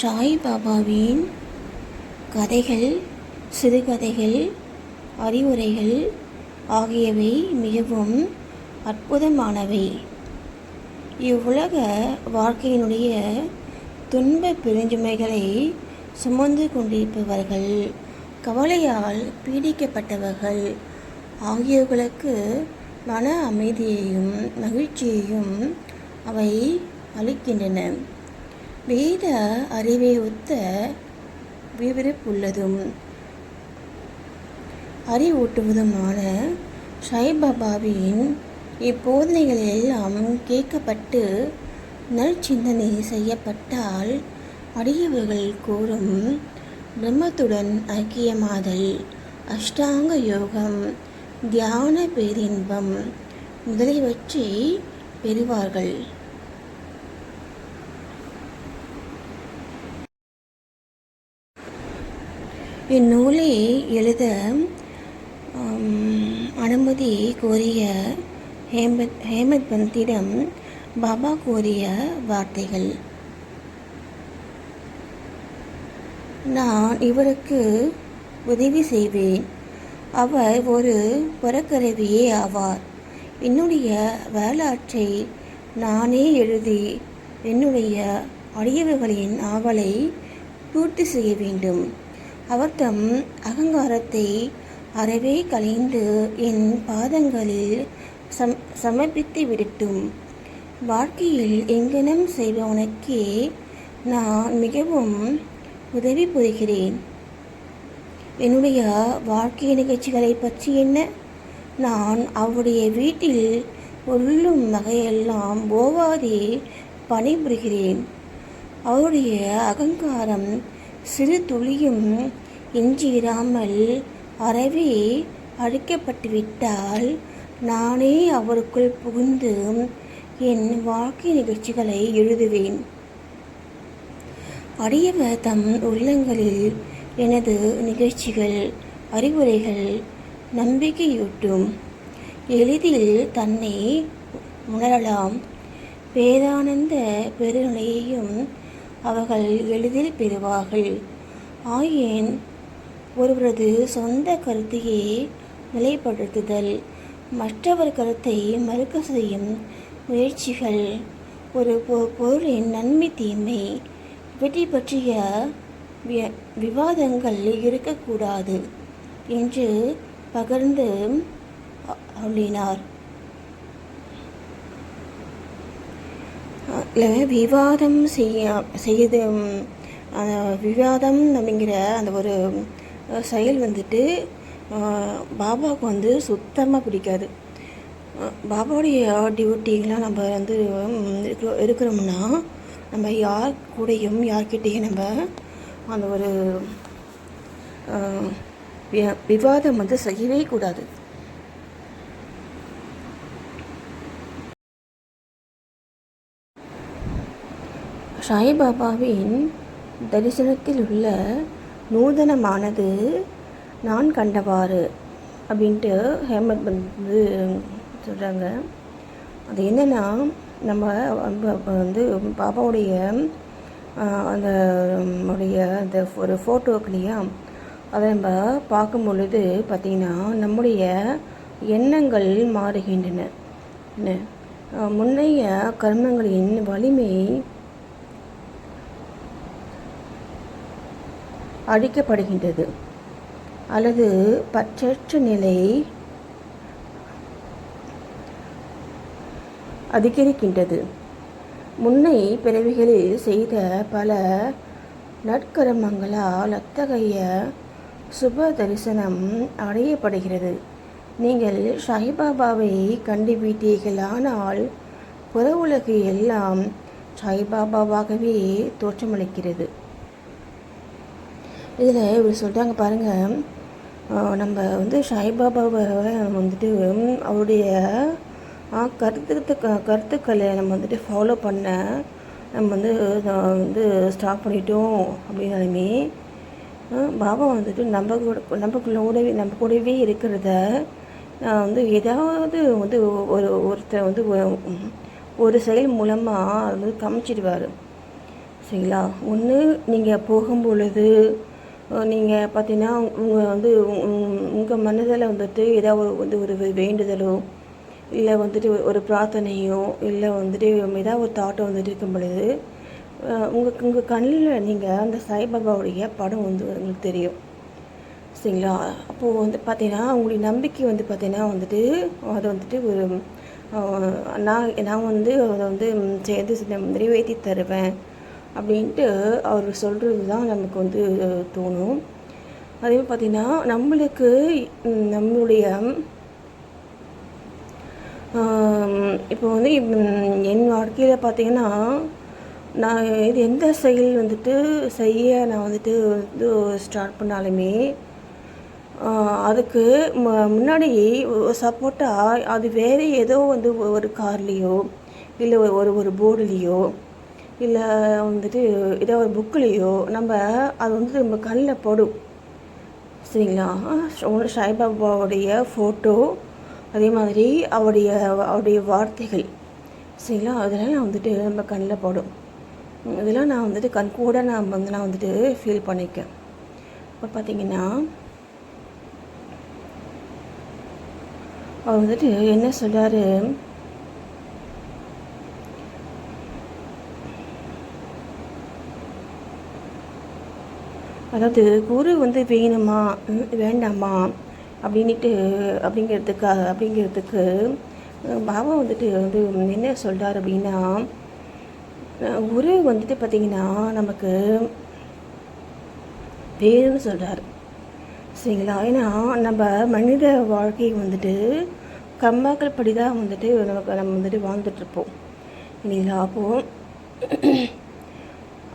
சாய் பாபாவின் கதைகள் சிறுகதைகள் அறிவுரைகள் ஆகியவை மிகவும் அற்புதமானவை. இவ்வுலக வாழ்க்கையினுடைய துன்ப பெருஞ்சுமைகளை சுமந்து கொண்டிருப்பவர்கள் கவலையால் பீடிக்கப்பட்டவர்கள் ஆகியோர்களுக்கு மன அமைதியையும் மகிழ்ச்சியையும் அவை அளிக்கின்றன. வேத அறிவை ஒத்த விவரிப்புள்ளதும். அறிவூட்டுவதுமான சாய்பாபாவின் இப்போதனைகள் எல்லாம் கேட்கப்பட்டு நற்சிந்தனை செய்யப்பட்டால் அடியவர்கள் கூறும் பிரம்மத்துடன் ஐக்கியமாதல் அஷ்டாங்க யோகம் தியான பேரின்பம் முதலியவற்றை பெறுவார்கள். இந்நூலை எழுத அனுமதி கோரிய ஹேமத் ஹேமத் பந்திடம் பாபா கூறிய வார்த்தைகள். நான் இவருக்கு உதவி செய்வேன். அவர் ஒரு புறக்கருவியே ஆவார். என்னுடைய வரலாற்றை நானே எழுதி என்னுடைய அடியவர்களின் ஆவலை பூர்த்தி செய்ய வேண்டும். அவர் தம் அகங்காரத்தை அறவே கலைந்து என் பாதங்களில் சம் சமர்ப்பித்து விடட்டும். வாழ்க்கையில் எங்கனம் செய்பவனுக்கே நான் மிகவும் உதவி புரிகிறேன். என்னுடைய வாழ்க்கை நிகழ்ச்சிகளை பற்றி என்ன? நான் அவருடைய வீட்டில் உள்ளும் வகையெல்லாம் ஓவாதே பணிபுரிகிறேன். அவருடைய அகங்காரம் சிறு துளியும் எஞ்சியிராமல் அறவே அழிக்கப்பட்டுவிட்டால் நானே அவருக்குள் புகுந்து என் வாழ்க்கை நிகழ்ச்சிகளை எழுதுவேன். அடியவர் தம் உள்ளங்களில் எனது நிகழ்ச்சிகள் அறிவுரைகள் நம்பிக்கையூட்டும். எளிதில் தன்னை உணரலாம். பேரானந்த பெருநிலையையும் அவர்கள் எளிதில் பெறுவார்கள் ஆயின் ஒருவரது சொந்த கருத்தையே நிலைப்படுத்துதல். மற்றவர் கருத்தை மறுக்க செய்யும் முயற்சிகள். ஒரு பொ- பொருளின் நன்மை தீமை இவற்றை பற்றிய விவாதங்கள் இருக்கக்கூடாது என்று பகிர்ந்து அருளினார். விவாதம் செய்ய செய்து அந்த விவாதம் அப்படிங்கிற அந்த ஒரு செயல் வந்துட்டு பாபாவுக்கு வந்து சுத்தமாக பிடிக்காது. பாபாவுடைய டியூட்டிலாம் நம்ம வந்து ம், இருக்கிறோம்னா நம்ம யார் கூடயும் யார்கிட்டேயும் நம்ம அந்த ஒரு விவாதம் வந்து செய்யவே கூடாது. சாய்பாபாவின் தரிசனத்தில் உள்ள நூதனமானது நான் கண்டவாறு அப்படின்ட்டு ஹேமத் வந்து சொல்கிறாங்க அது என்னென்னா நம்ம வந்து- பாபாவுடைய அந்த உடைய அந்த ஒரு ஃபோட்டோ இல்லையா? அதை நம்ம பார்க்கும் பொழுது பார்த்திங்கன்னா நம்முடைய எண்ணங்கள் மாறுகின்றன. என்ன? முன்னைய கர்மங்களின் வலிமை அழிக்கப்படுகின்றது அல்லது பற்றற்ற நிலை அதிகரிக்கின்றது. முன்னை பிறவிகளில் செய்த பல நற்கர்மங்களால் அத்தகைய சுப தரிசனம் அடையப்படுகிறது. நீங்கள் சாய்பாபாவை கண்டுவிட்டீர்களானால் புற உலகு எல்லாம் சாய்பாபாவாகவே தோற்றமளிக்கிறது. இதில் இப்படி சொல்லிட்டாங்க பாருங்கள் நம்ம வந்து சாய்பாபாவை வந்துட்டு அவருடைய ஆ, கருத்து கருத்துக்களை நம்ம வந்துட்டு ஃபாலோ பண்ண நம்ம வந்து வந்து ஸ்டாப் பண்ணிட்டோம் அப்படின்னாலுமே பாபா வந்துட்டு நம்ம கூட நமக்குள்ளோடவே நம்ம கூடவே இருக்கிறத வந்து ஏதாவது வந்து ஒரு ஒருத்தர் வந்து ஒரு- ஒரு செயல் மூலமாக அது வந்து காமிச்சிடுவார். சரிங்களா? ஒன்று நீங்கள் போகும் பொழுது நீங்கள் பார்த்தீங்கன்னா உங்கள் வந்து உங்கள் மனதில் வந்துட்டு ஏதாவது ஒரு வந்து ஒரு வேண்டுதலோ இல்லை வந்துட்டு ஒரு பிரார்த்தனையோ இல்லை வந்துட்டு ஏதாவது ஒரு தாட்டோ வந்துட்டு இருக்கும் பொழுது உங்கள் உங்கள் கண்ணில் நீங்கள் அந்த சாய்பாபாவுடைய படம் வந்து உங்களுக்கு தெரியும். சரிங்களா? அப்போது வந்து பார்த்தீங்கன்னா உங்களுடைய நம்பிக்கை வந்து பார்த்தீங்கன்னா வந்துட்டு அதை வந்துட்டு ஒரு நான் நான் வந்து அதை வந்து சேர்ந்து நிறைவேற்றி தருவேன். அப்படின்ட்டு அவர் சொல்கிறது தான் நமக்கு வந்து தோணும். அதே பார்த்திங்கன்னா நம்மளுக்கு நம்மளுடைய இப்போ வந்து என் வாழ்க்கையில் பார்த்திங்கன்னா நான் இது எந்த செயல் வந்துட்டு செய்ய நான் வந்துட்டு வந்து ஸ்டார்ட் பண்ணாலுமே அதுக்கு ம முன்னாடி சப்போர்ட்டாக அது வேறு ஏதோ வந்து ஒரு கார்லேயோ இல்லை ஒரு ஒரு போர்டுலேயோ இல்லை வந்துட்டு ஏதோ ஒரு புக்குலேயோ நம்ம அது வந்து நம்ம கண்ணில் படும். சரிங்களா? ஒன்று சாய்பாபாவுடைய ஃபோட்டோ அதே மாதிரி அவருடைய அவருடைய வார்த்தைகள். சரிங்களா? அதெல்லாம் வந்துட்டு நம்ம கண்ணில் படும். இதெல்லாம் நான் வந்துட்டு கண் கூட நான் வந்து நான் வந்துட்டு ஃபீல் பண்ணியிருக்கேன் இப்போ பார்த்தீங்கன்னா அவர் வந்துட்டு என்ன சொல்கிறாரு அதாவது குரு வந்து வேணுமா? வேண்டாமா? அப்படின்ட்டு அப்படிங்கிறதுக்காக அப்படிங்கிறதுக்கு பாபா வந்துட்டு வந்து என்ன சொல்கிறார் அப்படின்னா குரு வந்துட்டு பார்த்திங்கன்னா நமக்கு வேணும்னு சொல்கிறார் சரிங்களா? ஏன்னா நம்ம மனித வாழ்க்கை வந்துட்டு கம்மாக்கள் படி தான் வந்துட்டு நமக்கு நம்ம வந்துட்டு வாழ்ந்துட்டுருப்போம் இல்லைங்களா? அப்போது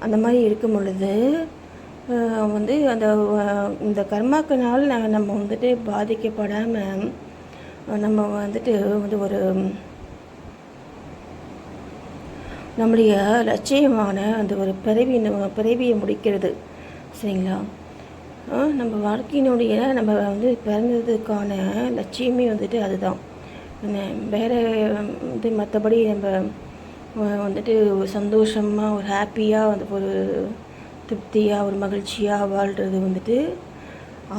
அந்த மாதிரி இருக்கும் பொழுது வந்து அந்த இந்த கர்மாக்கனால் நம்ம வந்துட்டு பாதிக்கப்படாமல் நம்ம வந்துட்டு வந்து ஒரு நம்முடைய லட்சியமான அந்த ஒரு பிறவி பிறவியை முடிக்கிறது. சரிங்களா? நம்ம வாழ்க்கையினுடைய நம்ம வந்து பிறந்ததுக்கான லட்சியமே வந்துட்டு அதுதான். வேறு இது மற்றபடி நம்ம வந்துட்டு ஒரு சந்தோஷமாக ஒரு ஹாப்பியாக வந்து ஒரு திருப்தியாக ஒரு மகிழ்ச்சியாக வாழ்கிறது வந்துட்டு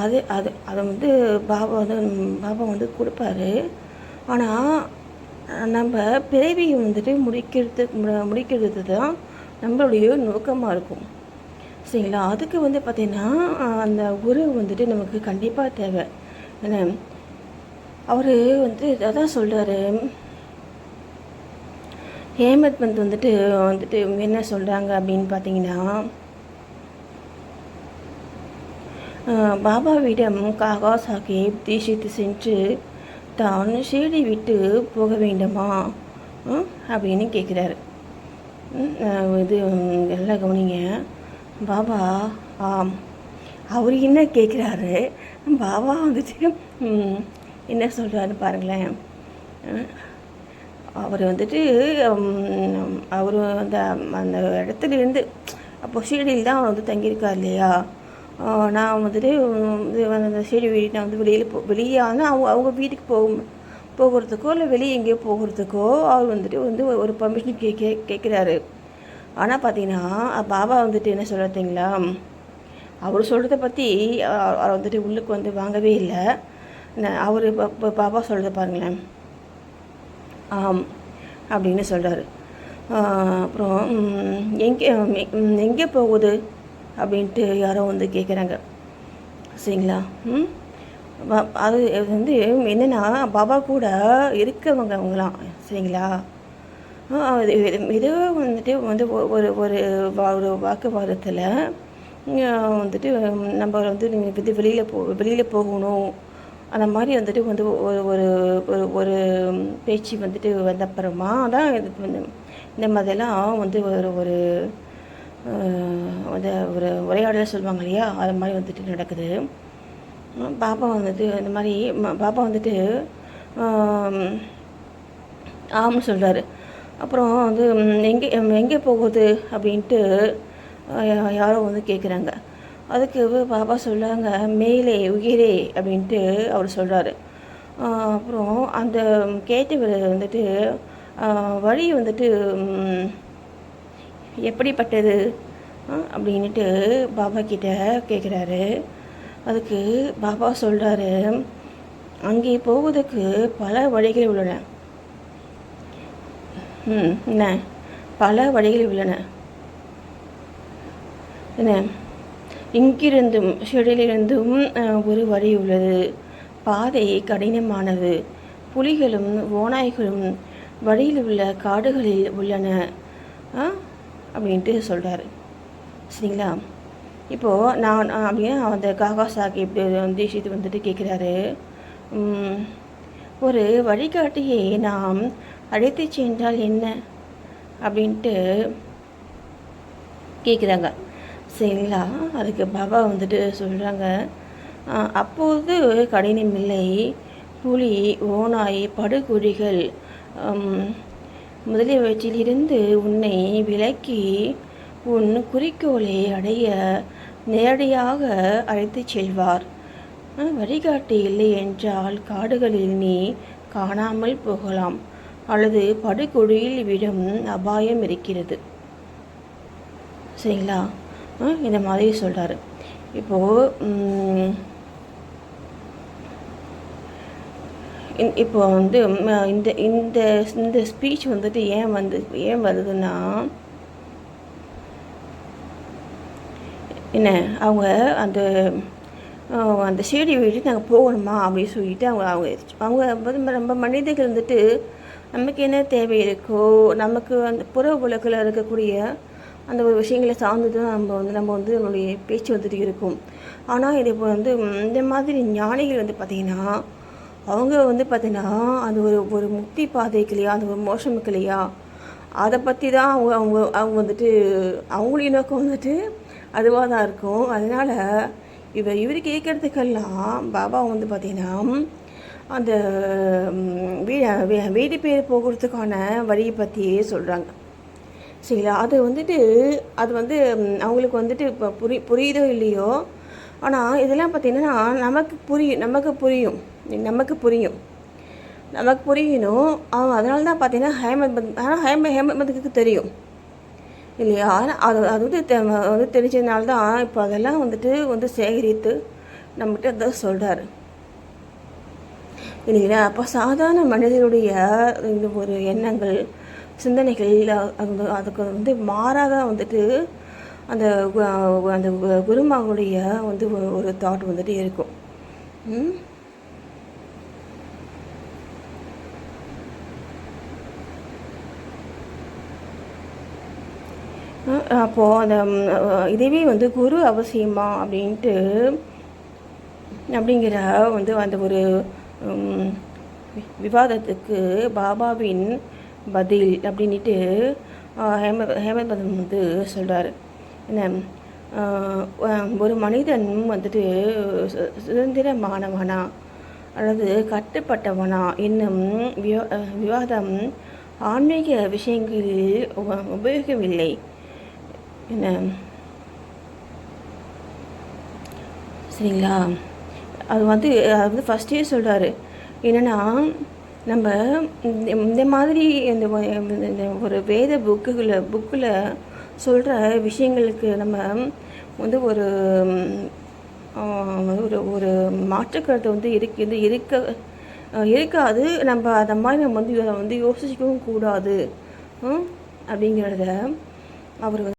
அது அது அதை வந்து பாபா வந்து பாபா வந்து கொடுப்பாரு. ஆனால் நம்ம பிறவியை வந்துட்டு முடிக்கிறது முடிக்கிறது தான் நம்மளுடைய நோக்கமாக இருக்கும். சரிங்களா? அதுக்கு வந்து பார்த்திங்கன்னா அந்த உறவு வந்துட்டு நமக்கு கண்டிப்பாக தேவை. என்ன அவர் வந்து அதான் சொல்கிறாரு ஹேமத் பந்த் வந்துட்டு வந்துட்டு என்ன சொல்கிறாங்க அப்படின்னு பார்த்தீங்கன்னா பாபாவிடம் காகா சாஹிப் தீஷித்து சென்று தான் ஷீடி விட்டு போக வேண்டுமா? அப்படின்னு கேட்குறாரு. இது நல்லா கவனிங்க. பாபா ஆம். அவர் என்ன கேட்குறாரு? பாபா வந்துட்டு என்ன சொல்கிறாரு பாருங்களேன். அவர் வந்துட்டு அவர் அந்த அந்த இடத்துலேருந்து அப்போ ஷீரடியில் தான் அவர் வந்து தங்கியிருக்கார் இல்லையா? நான் வந்துட்டு அந்த செடி வீடு நான் வந்து வெளியில் போ வெளியே ஆனால் அவங்க அவங்க வீட்டுக்கு போகும் போகிறதுக்கோ இல்லை வெளியே எங்கேயோ போகிறதுக்கோ அவர் வந்துட்டு வந்து ஒரு பர்மிஷன் கே கே கேட்குறாரு ஆனால் பார்த்தீங்கன்னா பாபா வந்துட்டு என்ன சொல்கிறதுங்களா அவர் சொல்கிறத பற்றி அவர் வந்துட்டு உள்ளுக்கு வந்து வாங்கவே இல்லை. அவர் இப்போ பாபா சொல்கிறத பாருங்களேன். ஆம் அப்படின்னு சொல்கிறாரு அப்புறம் எங்கே எங்கே போகுது? அப்படின்ட்டு யாரோ வந்து கேட்குறாங்க சரிங்களா? ம்? அது வந்து என்னென்னா பாபா கூட இருக்கவங்க அவங்களாம். சரிங்களா? ஏதோ வந்துட்டு வந்து ஒரு ஒரு ஒரு வாக்குவாதத்தில் வந்துட்டு நம்ம வந்து இது வெளியில் போ வெளியில் போகணும். அந்த மாதிரி வந்துட்டு வந்து ஒரு ஒரு ஒரு ஒரு பேச்சு வந்துட்டு வந்தப்புறமா தான் இது வந்து இந்த மாதிரிலாம் வந்து ஒரு ஒரு வந்து ஒரு உரையாடல் சொல்லுவாங்க இல்லையா? அது மாதிரி வந்துட்டு நடக்குது. பாப்பா வந்துட்டு இந்த மாதிரி பாப்பா வந்துட்டு ஆம்னு சொல்கிறாரு அப்புறம் வந்து எங்கே எங்கே போகுது அப்படின்ட்டு யாரோ வந்து கேட்குறாங்க அதுக்கு பாப்பா சொல்கிறாங்க மேலே உயிரே அப்படின்ட்டு அவர் சொல்கிறாரு அப்புறம் அந்த கேட்டவர் வந்துட்டு வழி வந்துட்டு எப்படிப்பட்டது? ஆ, அப்படின்னுட்டு பாபா கிட்ட கேட்குறாரு அதுக்கு பாபா சொல்கிறாரு அங்கே போவதற்கு பல வழிகள் உள்ளன. ம் என்ன? பல வழிகள் உள்ளன. என்ன? இங்கிருந்தும் ஷெடிலிருந்தும் ஒரு வழி உள்ளது. பாதை கடினமானது. புலிகளும் ஓநாய்களும் வழியில் உள்ள காடுகளில் உள்ளன. ஆ? அப்படின்ட்டு சொல்கிறாரு சரிங்களா? இப்போது நான் அப்படியே அந்த காகா சாஹிப் தீஷித் வந்துட்டு கேட்குறாரு ஒரு வழிகாட்டியை நாம் அழைத்து சென்றால் என்ன? அப்படின்ட்டு கேட்குறாங்க சரிங்களா? அதுக்கு பாபா வந்துட்டு சொல்கிறாங்க அப்போது கடினமில்லை. புலி ஓநாய் படுகுழிகள் முதலியவற்றிலிருந்து உன்னை விலக்கி உன் குறிக்கோளை அடைய நேரடியாக அழைத்துச் செல்வார். அஹ், வழிகாட்டி இல்லை என்றால் காடுகளில் நீ காணாமல் போகலாம். அல்லது படுகொடியில் விடும் அபாயம் இருக்கிறது. சரிங்களா? இந்த மாதிரி சொல்கிறாரு இப்போது ம், இந்- இப்போ வந்து இந்த இந்த இந்த ஸ்பீச் வந்துட்டு ஏன் வந்து ஏன் வருதுன்னா என்ன அவங்க அந்த அந்த சேடி விட்டு நாங்கள் போகணுமா அப்படின்னு சொல்லிட்டு அவங்க அவங்க அவங்க வந்து ரொம்ப மனிதர்கள் வந்துட்டு நமக்கு என்ன தேவை இருக்கோ நமக்கு அந்த புற உலகில் இருக்கக்கூடிய அந்த ஒரு விஷயங்களை சார்ந்து தான் நம்ம வந்து நம்ம வந்து நம்மளுடைய பேச்சு வந்துட்டு இருக்கும். ஆனால் இது இப்போ வந்து இந்த மாதிரி ஞானிகள் வந்து பார்த்திங்கன்னா அவங்க வந்து பார்த்திங்கன்னா அது ஒரு ஒரு முக்தி பாதைக்கு இல்லையா அது ஒரு மோசமுக்கு இல்லையா அதை பற்றி தான் அவங்க அவங்க அவங்க வந்துட்டு அவங்களுடைய நோக்கம் வந்துட்டு அதுவாக தான் இருக்கும். அதனால் இவர் இவர் கேட்குறதுக்கெல்லாம் பாபா வந்து பார்த்திங்கன்னா அந்த வீ வீடு பேர் போகிறதுக்கான வழியை பற்றியே சொல்கிறாங்க சரிங்களா? அது வந்துட்டு அது வந்து அவங்களுக்கு வந்துட்டு இப்போ புரி புரியுதோ இல்லையோ ஆனால் இதெல்லாம் பார்த்திங்கன்னா நமக்கு புரியும் நமக்கு புரியும். நமக்கு புரியும். நமக்கு புரியணும் அவன் அதனால தான் பார்த்தீங்கன்னா ஹேமந்த் ஆனால் ஹேம ஹேமந்த் தெரியும். இல்லையா? அது அது வந்து தெ- வந்து தெரிஞ்சதுனால தான் இப்போ அதெல்லாம் வந்துட்டு வந்து சேகரித்து நம்மகிட்ட அதை சொல்கிறாரு இல்லைங்களா? அப்போ சாதாரண மனிதனுடைய இந்த ஒரு எண்ணங்கள் சிந்தனைகள் அது அதுக்கு வந்து மாறாக வந்துட்டு அந்த அந்த கு- குருமாவுடைய வந்து ஒரு- ஒரு தாட் வந்துட்டு இருக்கும். அப்போது அந்த இதுவே வந்து குரு அவசியமா அப்படின்ட்டு அப்படிங்கிற வந்து அந்த ஒரு விவாதத்துக்கு பாபாவின் பதில் அப்படின்ட்டு ஹேம ஹேமந்த் வந்து சொல்கிறாரு என்ன ஒரு மனிதன் வந்துட்டு சு- சுதந்திரமானவனா அல்லது கட்டுப்பட்டவனா என்னும் விவா விவாதம் ஆன்மீக விஷயங்களில் உப- உபயோகமில்லை என்ன? சரிங்களா? அது வந்து அது வந்து ஃபஸ்ட்டே சொல்கிறாரு என்னென்னா நம்ம இந்த மாதிரி இந்த ஒரு வேத புக்குகளை புக்கில் சொல்கிற விஷயங்களுக்கு நம்ம வந்து ஒரு ஒரு ஒரு மாற்றுக்கருத்து வந்து இருக்கு இருக்க இருக்காது. நம்ம அதை மாதிரி நம்ம வந்து அதை வந்து யோசிக்கவும் கூடாது. அப்படிங்கிறத அவர் வந்து